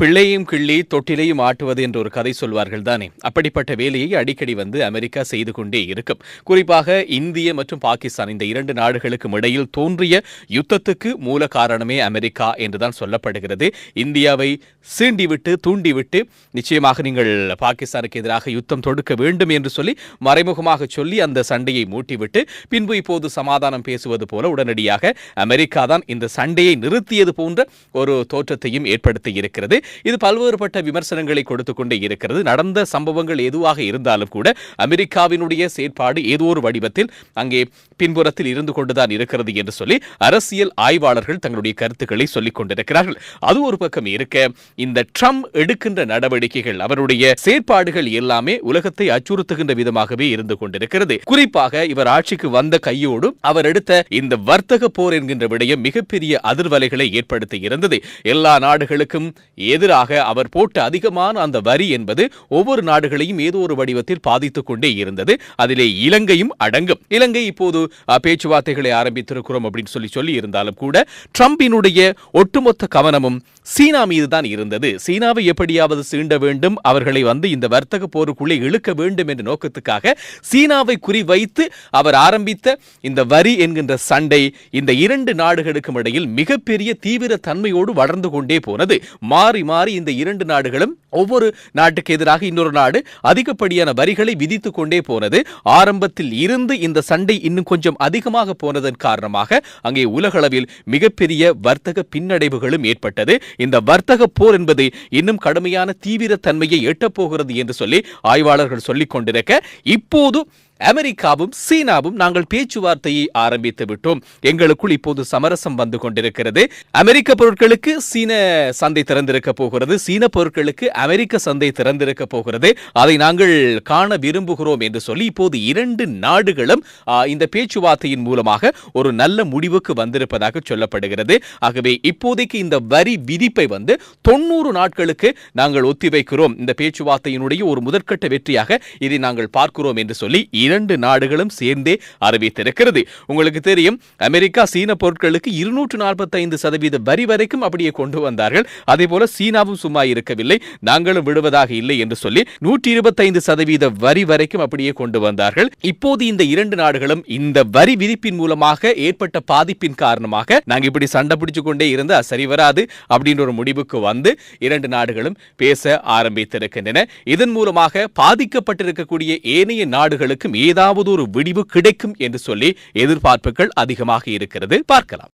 பிள்ளையும் கிள்ளி தொட்டிலையும் ஆட்டுவது என்று ஒரு கதை சொல்வார்கள் தானே. அப்படிப்பட்ட வேலையை அடிக்கடி வந்து அமெரிக்கா செய்து கொண்டே இருக்கும். குறிப்பாக இந்திய மற்றும் பாகிஸ்தான் இந்த இரண்டு நாடுகளுக்கும் இடையில் தோன்றிய யுத்தத்துக்கு மூல காரணமே அமெரிக்கா என்றுதான் சொல்லப்படுகிறது. இந்தியாவை சீண்டிவிட்டு தூண்டிவிட்டு நிச்சயமாக நீங்கள் பாகிஸ்தானுக்கு எதிராக யுத்தம் தொடுக்க வேண்டும் என்று சொல்லி மறைமுகமாக சொல்லி அந்த சண்டையை மூட்டிவிட்டு பின்பு இப்போது சமாதானம் பேசுவது போல உடனடியாக அமெரிக்கா தான் இந்த சண்டையை நிறுத்தியது போன்ற ஒரு தோற்றத்தையும் ஏற்படுத்தி இருக்கிறது. இது பல்வேறுபட்ட விமர்சனங்களை கொடுத்து கொண்டே இருக்கிறது. நடந்த சம்பவங்கள் எதுவாக இருந்தாலும் கூட அமெரிக்காவினுடைய செயற்பாடு ஏதோ ஒரு வடிவத்தில் அங்கே பின்புறத்தில் இருந்து கொண்டுதான் இருக்கிறது என்று சொல்லி அரசியல் ஆய்வாளர்கள் தங்களுடைய கருத்துக்களை சொல்லிக் கொண்டிருக்கிறார்கள். அது ஒரு பக்கம் இருக்க இந்த ட்ரம்ப் எடுக்கின்ற நடவடிக்கைகள் அவருடைய செயற்பாடுகள் எல்லாமே உலகத்தை அச்சுறுத்துகின்ற விதமாகவே இருந்து கொண்டிருக்கிறது. குறிப்பாக இவர் ஆட்சிக்கு வந்த கையோடு அவர் எடுத்த இந்த வர்த்தக போர் என்கின்ற விடயம் மிகப்பெரிய அதிர்வலைகளை ஏற்படுத்தி இருந்தது. எல்லா நாடுகளுக்கும் எதிராக அவர் போட்ட அதிகமான அந்த வரி என்பது ஒவ்வொரு நாடுகளையும் ஏதோ ஒரு வடிவத்தில் பாதித்துக் கொண்டே இருந்தது. அதிலே இலங்கையும் அடங்கும். இலங்கை இப்போது பேச்சுவார்த்தைகளை ஆரம்பித்திருக்கிறோம் அப்படின்னு சொல்லி சொல்லி இருந்தாலும் கூட ட்ரம்பினுடைய ஒட்டுமொத்த கவனமும் சீனா மீது தான் இருந்தது. சீனாவை எப்படியாவது சீண்ட வேண்டும் அவர்களை வந்து இந்த வர்த்தக போருக்குள்ளே இழுக்க வேண்டும் என்ற நோக்கத்துக்காக சீனாவை குறிவைத்து அவர் ஆரம்பித்த இந்த வரி என்கின்ற சண்டை இந்த இரண்டு நாடுகளுக்கும் இடையில் மிகப்பெரிய தீவிர தன்மையோடு வளர்ந்து கொண்டே போனது. மாறி மாறி இந்த இரண்டு நாடுகளும் ஒவ்வொரு நாட்டுக்கு எதிராக இன்னொரு நாடு அதிகப்படியான வரிகளை விதித்துக் கொண்டே போனது. ஆரம்பத்தில் இருந்து இந்த சண்டை இன்னும் கொஞ்சம் அதிகமாக போனதன் காரணமாக அங்கே உலகளவில் மிகப்பெரிய வர்த்தக பின்னடைவுகளும் ஏற்பட்டது. இந்த வர்த்தக போர் என்பது இன்னும் கடுமையான தீவிர தன்மையை எட்டப்போகிறது என்று சொல்லி ஆய்வாளர்கள் சொல்லிக் கொண்டிருக்க இப்போது அமெரிக்காவும் சீனாவும் நாங்கள் பேச்சுவார்த்தையை ஆரம்பித்து விட்டோம். எங்களுக்குள் இப்போது சமரசம் வந்து கொண்டிருக்கிறது. அமெரிக்க பொருட்களுக்கு சீன சந்தை திறந்திருக்க போகிறது. சீன பொருட்களுக்கு அமெரிக்க சந்தை திறந்திருக்க போகிறது. அதை நாங்கள் காண விரும்புகிறோம் என்று சொல்லி இப்போது இரண்டு நாடுகளும் இந்த பேச்சுவார்த்தையின் மூலமாக ஒரு நல்ல முடிவுக்கு வந்திருப்பதாக சொல்லப்படுகிறது. ஆகவே இப்போதைக்கு இந்த வரி விதிப்பை வந்து தொண்ணூறு நாட்களுக்கு நாங்கள் ஒத்திவைக்கிறோம். இந்த பேச்சுவார்த்தையினுடைய ஒரு முதற்கட்ட வெற்றியாக இதை நாங்கள் பார்க்கிறோம் என்று சொல்லி இரண்டு நாடுகளும் சேர்ந்தே அறிவித்திருக்கிறது உங்களுக்கு தெரியும் அமெரிக்கா சீன பொருட்களுக்கு இருநூற்று நாற்பத்தைந்து சதவீத வரி வரைக்கும் அப்படியே கொண்டு வந்தார்கள். அதே போல சீனாவும் சும்மா இருக்கவில்லை. நாங்களும் விடுவதாக இல்லை என்று சொல்லி நூற்றி இருபத்தைந்து சதவீத வரி வரைக்கும் அப்படியே கொண்டு வந்தார்கள். இப்போது இந்த இரண்டு நாடுகளும் இந்த வரி விதிப்பின் மூலமாக ஏற்பட்ட பாதிப்பின் காரணமாக நாங்க இப்படி சண்டை பிடிச்சு கொண்டே இருந்தா சரி வராது அப்படின்ற ஒரு முடிவுக்கு வந்து இரண்டு நாடுகளும் பேச ஆரம்பித்திருக்கின்றன. இதன் மூலமாக பாதிக்கப்பட்டிருக்கக்கூடிய ஏனைய நாடுகளுக்கும் ஏதாவது ஒரு விடிவு கிடைக்கும் என்று சொல்லி எதிர்பார்ப்புகள் அதிகமாக இருக்கிறது. பார்க்கலாம்.